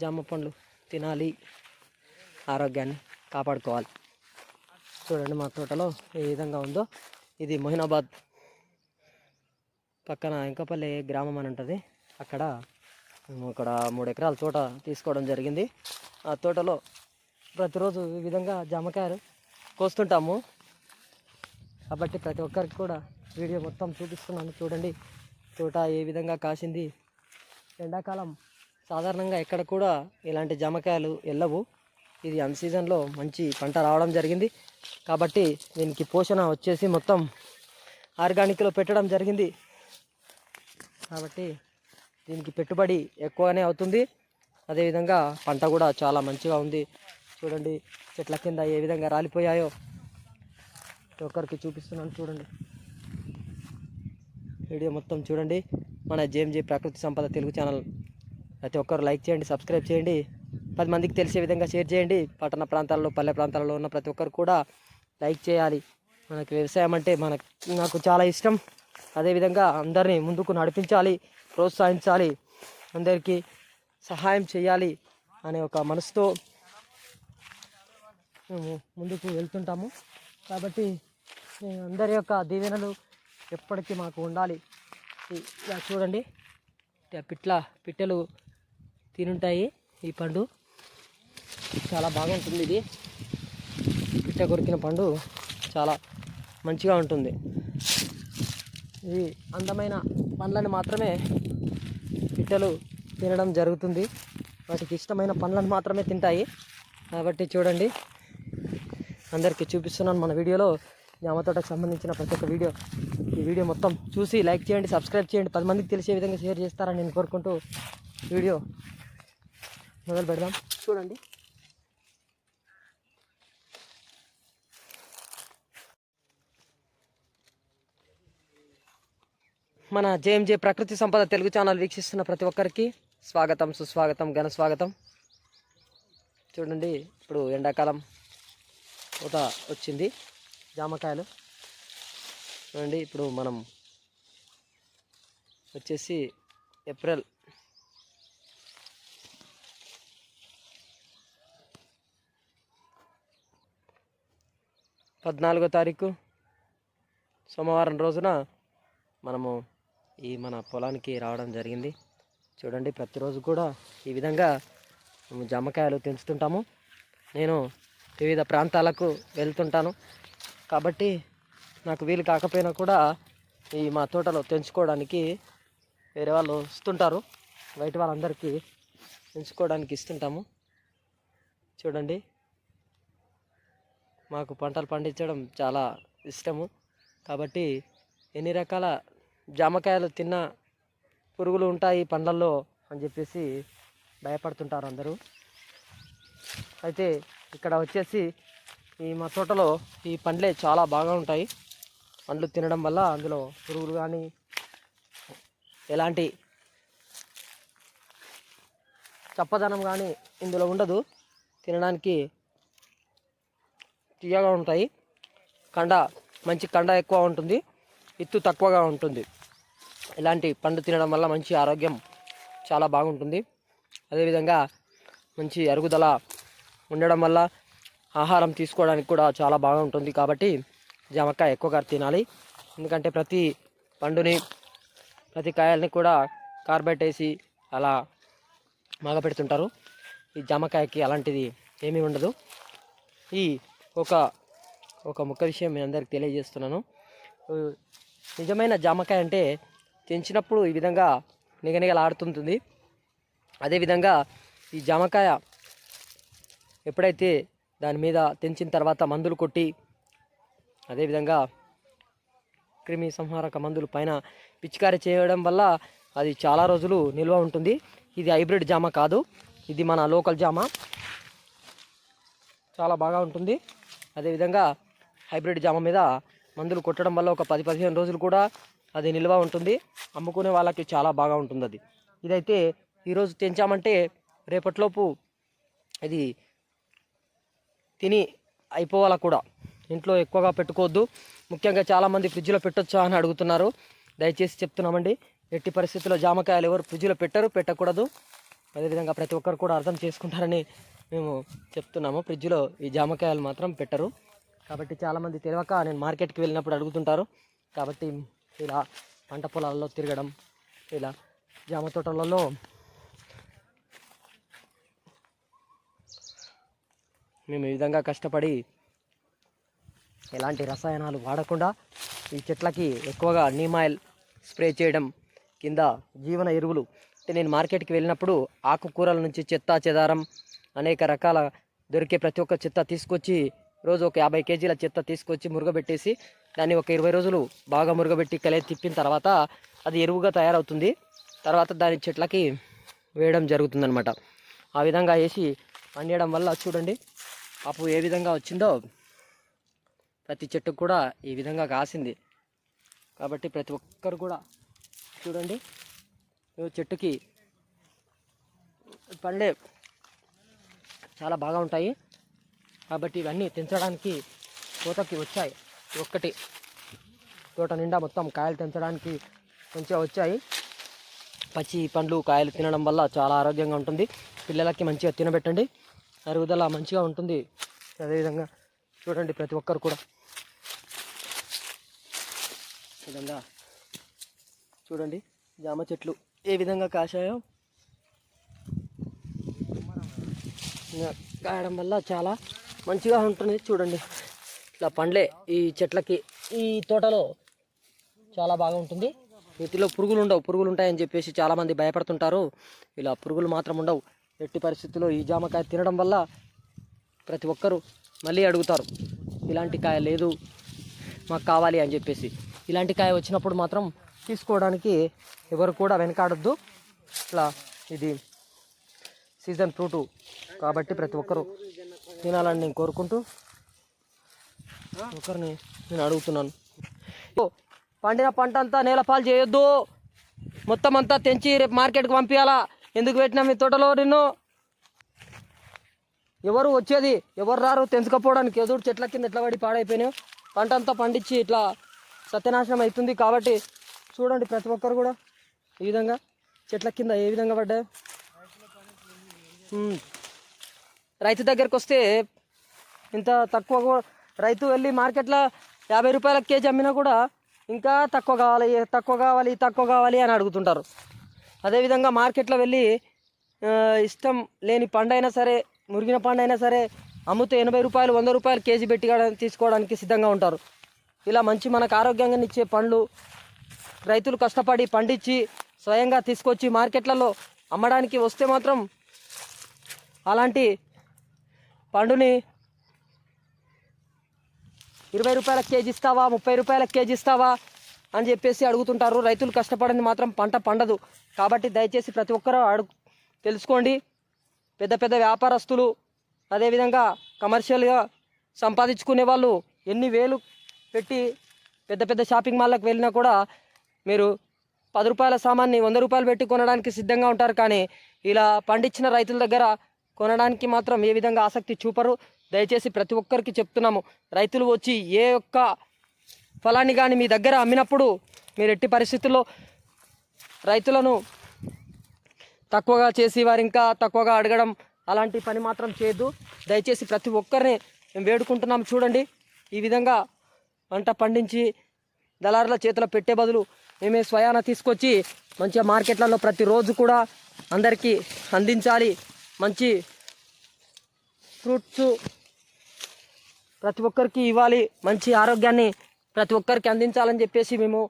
జామ పండ్లు తినాలి ఆరోగ్యాన్ని కాపాడుకోవాలి. చూడండి మా తోటలో ఏ విధంగా ఉందో. ఇది మొహినాబాద్ పక్కన ఇంకపల్లి గ్రామం అని ఉంటుంది. అక్కడ మేము ఇక్కడ మూడు ఎకరాల తోట తీసుకోవడం జరిగింది. ఆ తోటలో ప్రతిరోజు ఈ విధంగా జామకాయలు కోస్తుంటాము. కాబట్టి ప్రతి ఒక్కరికి కూడా వీడియో మొత్తం చూపిస్తున్నాను. చూడండి తోట ఏ విధంగా కాసింది. ఎండాకాలం సాధారణంగా ఎక్కడ కూడా ఇలాంటి జామకాయలు వెళ్ళవు ఇది అన్ సీజన్లో మంచి పంట రావడం జరిగింది. కాబట్టి దీనికి పోషణ వచ్చేసి మొత్తం ఆర్గానిక్లో పెట్టడం జరిగింది. కాబట్టి దీనికి పెట్టుబడి ఎక్కువగానే అవుతుంది. అదేవిధంగా పంట కూడా చాలా మంచిగా ఉంది. చూడండి చెట్ల కింద ఏ విధంగా రాలిపోయాయో. ఒకరికి ఒక్కరికి చూపిస్తున్నాను చూడండి. వీడియో మొత్తం చూడండి. మన జేఎంజే ప్రకృతి సంపద తెలుగు ఛానల్. ప్రతి ఒక్కరు లైక్ చేయండి సబ్స్క్రైబ్ చేయండి. పది మందికి తెలిసే విధంగా షేర్ చేయండి. పట్టణ ప్రాంతాల్లో పల్లె ప్రాంతాల్లో ఉన్న ప్రతి ఒక్కరు కూడా లైక్ చేయాలి. మనకి వ్యవసాయం అంటే మనకు నాకు చాలా ఇష్టం. అదేవిధంగా అందరినీ ముందుకు నడిపించాలి ప్రోత్సహించాలి అందరికీ సహాయం చేయాలి అనే ఒక మనసుతో మేము ముందుకు వెళ్తుంటాము. కాబట్టి అందరి యొక్క దీవెనలు ఎప్పటికీ మాకు ఉండాలి. ఇలా చూడండి. ఇట్లా పిట్ల పిట్టెలు తినుంటాయి ఈ పండు. చాలా బాగుంటుంది ఇది. పిట్ట కొరికిన పండు చాలా మంచిగా ఉంటుంది. ఇది అందమైన పండ్లను మాత్రమే పిట్టలు తినడం జరుగుతుంది. వాటికి ఇష్టమైన పండ్లను మాత్రమే తింటాయి. కాబట్టి చూడండి. అందరికీ చూపిస్తున్నాను మన వీడియోలో. జామ తోటకు సంబంధించిన ప్రతి ఒక్క వీడియో. ఈ వీడియో మొత్తం చూసి లైక్ చేయండి సబ్స్క్రైబ్ చేయండి. పది మందికి తెలిసే విధంగా షేర్ చేస్తారని నేను కోరుకుంటూ వీడియో మొదలు పెడదాం. చూడండి. మన జేఎంజే ప్రకృతి సంపద తెలుగు ఛానల్ వీక్షిస్తున్న ప్రతి ఒక్కరికి స్వాగతం సుస్వాగతం ఘన స్వాగతం. చూడండి ఇప్పుడు ఎండాకాలం పూత వచ్చింది. జామకాయలు. చూడండి ఇప్పుడు మనం వచ్చేసి ఏప్రిల్ పద్నాలుగో తారీఖు సోమవారం రోజున మనము ఈ మన పొలానికి రావడం జరిగింది. చూడండి ప్రతిరోజు కూడా ఈ విధంగా జామకాయలు తెంచుతుంటాము. నేను వివిధ ప్రాంతాలకు వెళ్తుంటాను. కాబట్టి నాకు వీలు కాకపోయినా కూడా ఈ మా తోటలో తెంచుకోవడానికి వేరే వాళ్ళు వస్తుంటారు. బయట వాళ్ళందరికీ తెంచుకోవడానికి ఇస్తుంటాము. చూడండి. మాకు పంటలు పండించడం చాలా ఇష్టము. కాబట్టి ఎన్ని రకాల జామకాయలు తిన్న పురుగులు ఉంటాయి పండ్లల్లో అని చెప్పేసి భయపడుతుంటారు అందరూ. అయితే ఇక్కడ వచ్చేసి ఈ మా తోటలో ఈ పండ్లే చాలా బాగా ఉంటాయి. పండ్లు తినడం వల్ల అందులో పురుగులు కానీ ఎలాంటి చప్పదనం కానీ ఇందులో ఉండదు. తినడానికి తీయగా ఉంటాయి. కండ మంచి కండ ఎక్కువ ఉంటుంది. ఎత్తు తక్కువగా ఉంటుంది. ఇలాంటి పండు తినడం వల్ల మంచి ఆరోగ్యం చాలా బాగుంటుంది. అదేవిధంగా మంచి అరుగుదల ఉండడం వల్ల ఆహారం తీసుకోవడానికి కూడా చాలా బాగా ఉంటుంది. కాబట్టి జామకాయ ఎక్కువగా తినాలి. ఎందుకంటే ప్రతి పండుని ప్రతి కాయల్ని కూడా కార్బెట్టేసి అలా మగపెడుతుంటారు ఈ జామకాయకి అలాంటిది ఏమీ ఉండదు. ఈ ఒక ఒక ముక్క విషయం మీ అందరికి తెలియజేస్తున్నాను. నిజమైన జామకాయ అంటే తెంచినప్పుడు ఈ విధంగా నిగనిగలాడుతుంటుంది. అదేవిధంగా ఈ జామకాయ ఎప్పుడైతే దాని మీద తెంచిన తర్వాత మందులు కొట్టి అదేవిధంగా క్రిమి సంహారక మందులు పైన పిచికారీ చేయడం వల్ల అది చాలా రోజులు నిల్వ ఉంటుంది. ఇది హైబ్రిడ్ జామ కాదు. ఇది మన లోకల్ జామ. చాలా బాగా ఉంటుంది. అదేవిధంగా హైబ్రిడ్ జామ మీద మందులు కొట్టడం వల్ల ఒక పది పదిహేను రోజులు కూడా అది నిల్వ ఉంటుంది. అమ్ముకునే వాళ్ళకి చాలా బాగా ఉంటుంది అది ఇదైతే ఈరోజు తెంచామంటే రేపటిలోపు ఇది తిని అయిపోవాలా కూడా. ఇంట్లో ఎక్కువగా పెట్టుకోవద్దు. ముఖ్యంగా చాలామంది ఫ్రిడ్జ్లో పెట్టొచ్చా అని అడుగుతున్నారు. దయచేసి చెప్తున్నామండి. ఎట్టి పరిస్థితుల్లో జామకాయలు ఎవరు ఫ్రిడ్జ్లో పెట్టరు పెట్టకూడదు. అదేవిధంగా ప్రతి ఒక్కరు కూడా అర్థం చేసుకుంటారని మేము చెప్తున్నాము ఫ్రిడ్జ్లో ఈ జామకాయలు మాత్రం పెట్టరు. కాబట్టి చాలామంది తెలియక నేను మార్కెట్కి వెళ్ళినప్పుడు అడుగుతుంటారు. కాబట్టి ఇలా పంట పొలాల్లో తిరగడం ఇలా జామ తోటలలో మేము ఈ విధంగా కష్టపడి ఎలాంటి రసాయనాలు వాడకుండా ఈ చెట్లకి ఎక్కువగా నీమ్ ఆయిల్ స్ప్రే చేయడం కింద జీవన ఎరువులు. అంటే నేను మార్కెట్కి వెళ్ళినప్పుడు ఆకుకూరల నుంచి చెత్త చెదారం అనేక రకాల దొరికే ప్రతి ఒక్క చెత్త తీసుకొచ్చి రోజు ఒక యాభై కేజీల చెత్త తీసుకొచ్చి మురుగబెట్టేసి దాన్ని ఒక ఇరవై రోజులు బాగా మురుగబెట్టి కలే తిప్పిన తర్వాత అది ఎరువుగా తయారవుతుంది. తర్వాత దాని చెట్లకి వేయడం జరుగుతుందనమాట ఆ విధంగా వేసి పండియడం వల్ల చూడండి అప్పు ఏ విధంగా వచ్చిందో ప్రతి చెట్టుకు కూడా ఈ విధంగా కాసింది. కాబట్టి ప్రతి ఒక్కరు కూడా చూడండి ఈ చెట్టుకి పండే చాలా బాగా ఉంటాయి. కాబట్టి ఇవన్నీ తెంచడానికి కోతకి వచ్చాయి. ఒక్కటి తోట నిండా మొత్తం కాయలు తెంచడానికి మంచిగా వచ్చాయి. పచ్చి పండ్లు కాయలు తినడం వల్ల చాలా ఆరోగ్యంగా ఉంటుంది. పిల్లలకి మంచిగా తినబెట్టండి. అరుగుదల మంచిగా ఉంటుంది. అదేవిధంగా చూడండి ప్రతి ఒక్కరు కూడా. విధంగా చూడండి. జామ చెట్లు ఏ విధంగా కాశాయో ఇంకా కాయడం వల్ల చాలా మంచిగా ఉంటుంది చూడండి ఇట్లా పండ్లే ఈ చెట్లకి. ఈ తోటలో చాలా బాగా ఉంటుంది. వీటిలో పురుగులు ఉండవు. పురుగులు ఉంటాయని చెప్పేసి చాలామంది భయపడుతుంటారు. ఇలా పురుగులు మాత్రం ఉండవు. ఎట్టి పరిస్థితుల్లో ఈ జామకాయ తినడం వల్ల ప్రతి ఒక్కరూ మళ్ళీ అడుగుతారు ఇలాంటి కాయ లేదు మాకు కావాలి అని చెప్పేసి. ఇలాంటి కాయ వచ్చినప్పుడు మాత్రం తీసుకోవడానికి ఎవరు కూడా వెనకాడొద్దు. ఇట్లా ఇది సీజన్ ఫ్రూటు కాబట్టి ప్రతి ఒక్కరూ తినాలని నేను కోరుకుంటూ ఒకరిని నేను అడుగుతున్నాను. ఓ, పండిన పంట అంతా నేలపాలు చేయొద్దు. మొత్తం అంతా తెంచి రేపు మార్కెట్కి పంపించాలా? ఎందుకు పెట్టినా మీ తోటలో నిన్ను? ఎవరు వచ్చేది ఎవరు రారు తెంచుకపోవడానికి? ఎదురు చెట్ల కింద ఎట్లా పడి పాడైపోయినాయి? పంట అంతా పండించి ఇట్లా సత్యనాశనం అవుతుంది కాబట్టి చూడండి ప్రతి ఒక్కరు కూడా ఈ విధంగా చెట్ల కింద ఏ విధంగా పడ్డాయి. రైతు దగ్గరికి వస్తే ఇంత తక్కువ రైతు వెళ్ళి మార్కెట్లో యాభై రూపాయల కేజీ అమ్మినా కూడా ఇంకా తక్కువ కావాలి తక్కువ కావాలి తక్కువ కావాలి అని అడుగుతుంటారు. అదేవిధంగా మార్కెట్లో వెళ్ళి ఇష్టం లేని పండైనా సరే మురిగిన పండైనా సరే అమ్మితే ఎనభై రూపాయలు వంద రూపాయలు కేజీ పెట్టి తీసుకోవడానికి సిద్ధంగా ఉంటారు. ఇలా మంచి మనకు ఆరోగ్యంగా ఇచ్చే పండ్లు రైతులు కష్టపడి పండించి స్వయంగా తీసుకొచ్చి మార్కెట్లలో అమ్మడానికి వస్తే మాత్రం అలాంటి పండుని ఇరవై రూపాయల కేజీ ఇస్తావా ముప్పై రూపాయల కేజీ ఇస్తావా అని చెప్పేసి అడుగుతుంటారు. రైతులు కష్టపడింది మాత్రం పంట పండదు. కాబట్టి దయచేసి ప్రతి ఒక్కరూ అడుగు తెలుసుకోండి. పెద్ద పెద్ద వ్యాపారస్తులు అదేవిధంగా కమర్షియల్గా సంపాదించుకునే వాళ్ళు ఎన్ని వేలు పెట్టి పెద్ద పెద్ద షాపింగ్ మాల్లకు వెళ్ళినా కూడా మీరు పది రూపాయల సామాన్ని వంద రూపాయలు పెట్టి కొనడానికి సిద్ధంగా ఉంటారు. కానీ ఇలా పండించిన రైతుల దగ్గర కొనడానికి మాత్రం ఏ విధంగా ఆసక్తి చూపరు. దయచేసి ప్రతి ఒక్కరికి చెప్తున్నాము. రైతులు వచ్చి ఏ ఒక్క ఫలాన్ని కానీ మీ దగ్గర అమ్మినప్పుడు మీరు ఎట్టి పరిస్థితుల్లో రైతులను తక్కువగా చేసి వారు ఇంకా తక్కువగా అడగడం అలాంటి పని మాత్రం చేయొద్దు. దయచేసి ప్రతి ఒక్కరిని మేము వేడుకుంటున్నాం. చూడండి ఈ విధంగా పంట పండించి దళారుల చేతిలో పెట్టే బదులు మేమే స్వయాన తీసుకొచ్చి మంచిగా మార్కెట్లలో ప్రతిరోజు కూడా అందరికీ అందించాలి. మంచి ఫ్రూట్స్ ప్రతి ఒక్కరికి ఇవ్వాలి మంచి ఆరోగ్యాన్ని ప్రతి ఒక్కరికి అందించాలని చెప్పేసి మేము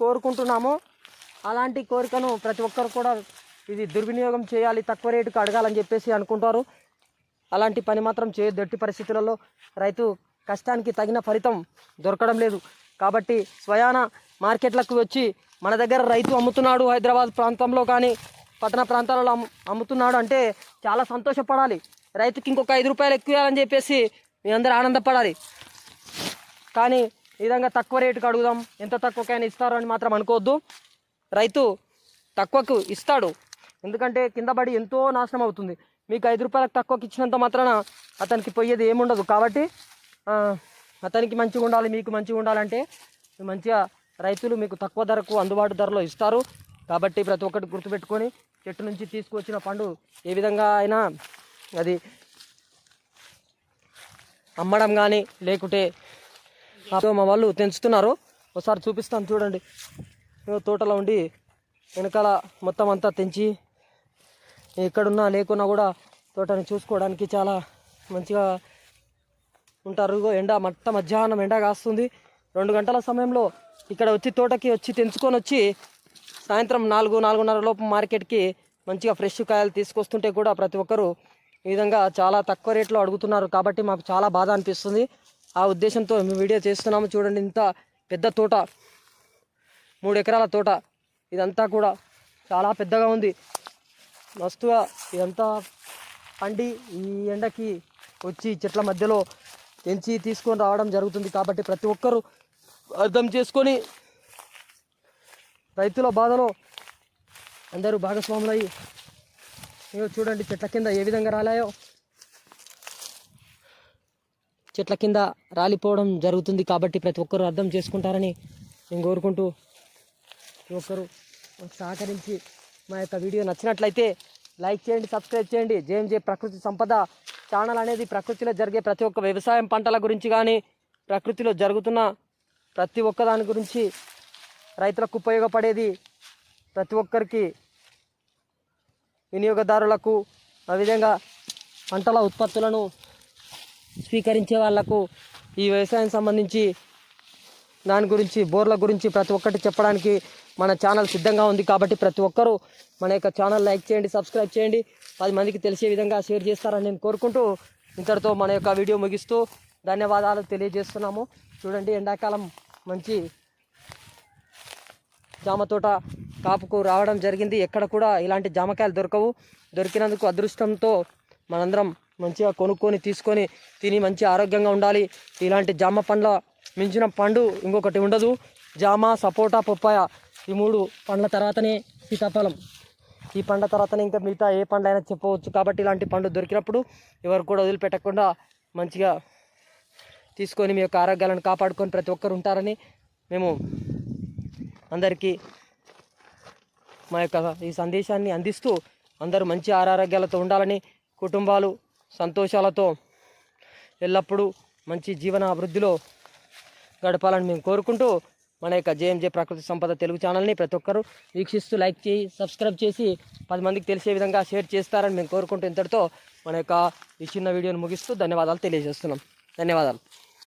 కోరుకుంటున్నాము. అలాంటి కోరికను ప్రతి ఒక్కరు కూడా ఇది దుర్వినియోగం చేయాలి తక్కువ రేటుకు అడగాలని చెప్పేసి అనుకుంటారు. అలాంటి పని మాత్రం చేయొద్దు. ఎట్టి పరిస్థితులలో రైతు కష్టానికి తగిన ఫలితం దొరకడం లేదు. కాబట్టి స్వయాన మార్కెట్లకు వచ్చి మన దగ్గర రైతు అమ్ముతున్నాడు హైదరాబాద్ ప్రాంతంలో కానీ పట్టణ ప్రాంతాలలో అమ్ము అమ్ముతున్నాడు అంటే చాలా సంతోషపడాలి. రైతుకి ఇంకొక ఐదు రూపాయలు ఎక్కువ అని చెప్పేసి మీ అందరూ ఆనందపడాలి. కానీ ఈ విధంగా తక్కువ రేటుకి అడుగుదాం ఎంత తక్కువకైనా ఇస్తారు అని మాత్రం అనుకోవద్దు. రైతు తక్కువకు ఇస్తాడు. ఎందుకంటే కింద పడి ఎంతో నాశనం అవుతుంది. మీకు ఐదు రూపాయలకు తక్కువకి ఇచ్చినంత మాత్రాన అతనికి పోయేది ఏముండదు. కాబట్టి అతనికి మంచిగా ఉండాలి మీకు మంచిగా ఉండాలంటే మంచిగా రైతులు మీకు తక్కువ ధరకు అందుబాటు ధరలో ఇస్తారు. కాబట్టి ప్రతి ఒక్కటి గుర్తుపెట్టుకొని చెట్టు నుంచి తీసుకొచ్చిన పండు ఏ విధంగా అయినా అది అమ్మడం కానీ లేకుంటే అదో మా వాళ్ళు తెంచుతున్నారు. ఒకసారి చూపిస్తాను చూడండి. తోటలో ఉండి వెనకాల మొత్తం అంతా తెంచి ఎక్కడున్నా లేకున్నా కూడా తోటని చూసుకోవడానికి చాలా మంచిగా ఉంటారు. ఎండ మట్ట మధ్యాహ్నం ఎండ కాస్తుంది. రెండు గంటల సమయంలో ఇక్కడ వచ్చి తోటకి వచ్చి తెంచుకొని వచ్చి సాయంత్రం నాలుగు నాలుగున్నర లోపు మార్కెట్కి మంచిగా ఫ్రెష్ కాయలు తీసుకొస్తుంటే కూడా ప్రతి ఒక్కరూ ఈ విధంగా చాలా తక్కువ రేట్లో అడుగుతున్నారు. కాబట్టి మాకు చాలా బాధ అనిపిస్తుంది. ఆ ఉద్దేశంతో మేము వీడియో చేస్తున్నాము. చూడండి ఇంత పెద్ద తోట. మూడు ఎకరాల తోట. ఇదంతా కూడా చాలా పెద్దగా ఉంది. మస్తుగా ఇదంతా పండి ఈ ఎండకి వచ్చి చెట్ల మధ్యలో పెంచి తీసుకొని రావడం జరుగుతుంది. కాబట్టి ప్రతి ఒక్కరూ అర్థం చేసుకొని రైతుల బాధలో అందరూ భాగస్వాములయ్యి ఇగో చూడండి చెట్ల కింద ఏ విధంగా రాలాయో. చెట్ల కింద రాలిపోవడం జరుగుతుంది కాబట్టి ప్రతి ఒక్కరూ అర్థం చేసుకుంటారని నేను కోరుకుంటూ ప్రతి ఒక్కరూ సహకరించి మా యొక్క వీడియో నచ్చినట్లయితే లైక్ చేయండి సబ్స్క్రైబ్ చేయండి. జేఎంజే ప్రకృతి సంపద ఛానల్ అనేది ప్రకృతిలో జరిగే ప్రతి ఒక్క వ్యవసాయం పంటల గురించి కానీ ప్రకృతిలో జరుగుతున్న ప్రతి ఒక్కదాని గురించి రైతులకు ఉపయోగపడేది ప్రతి ఒక్కరికి వినియోగదారులకు ఆ విధంగా పంటల ఉత్పత్తులను స్వీకరించే వాళ్ళకు ఈ వ్యవసాయం సంబంధించి దాని గురించి బోర్ల గురించి ప్రతి ఒక్కటి చెప్పడానికి మన ఛానల్ సిద్ధంగా ఉంది కాబట్టి ప్రతి ఒక్కరూ మన యొక్క ఛానల్ లైక్ చేయండి సబ్స్క్రైబ్ చేయండి. పది మందికి తెలిసే విధంగా షేర్ చేస్తారని నేను కోరుకుంటూ ఇంతటితో మన యొక్క వీడియో ముగిస్తూ ధన్యవాదాలు తెలియజేస్తున్నాము. చూడండి ఎండాకాలం మంచి జామ తోట కాపుకు రావడం జరిగింది. ఎక్కడ కూడా ఇలాంటి జామకాయలు దొరకవు. దొరికినందుకు అదృష్టంతో మనందరం మంచిగా కొనుక్కొని తీసుకొని తిని మంచి ఆరోగ్యంగా ఉండాలి. ఇలాంటి జామ పండ్ల మించిన పండు ఇంకొకటి ఉండదు. జామ సపోటా పప్పాయ ఈ మూడు పండ్ల తర్వాతనే సీతాఫలం. ఈ పండ్ల తర్వాతనే ఇంకా మిగతా ఏ పండ్లైనా చెప్పవచ్చు. కాబట్టి ఇలాంటి పండు దొరికినప్పుడు ఎవరు కూడా వదిలిపెట్టకుండా మంచిగా తీసుకొని మీ యొక్క ఆరోగ్యాలను కాపాడుకొని ప్రతి ఒక్కరు ఉంటారని మేము అందరికీ మా యొక్క ఈ సందేశాన్ని అందిస్తూ అందరూ మంచి ఆరోగ్యాలతో ఉండాలని కుటుంబాలు సంతోషాలతో ఎల్లప్పుడూ మంచి జీవన అభివృద్ధిలో గడపాలని మేము కోరుకుంటూ మన యొక్క జేఎంజే ప్రకృతి సంపద తెలుగు ఛానల్ని ప్రతి ఒక్కరూ వీక్షిస్తూ లైక్ చేయి సబ్స్క్రైబ్ చేసి పది మందికి తెలిసే విధంగా షేర్ చేస్తారని మేము కోరుకుంటూ ఇంతటితో మన యొక్క ఈ చిన్న వీడియోని ముగిస్తూ ధన్యవాదాలు తెలియజేస్తున్నాం. ధన్యవాదాలు.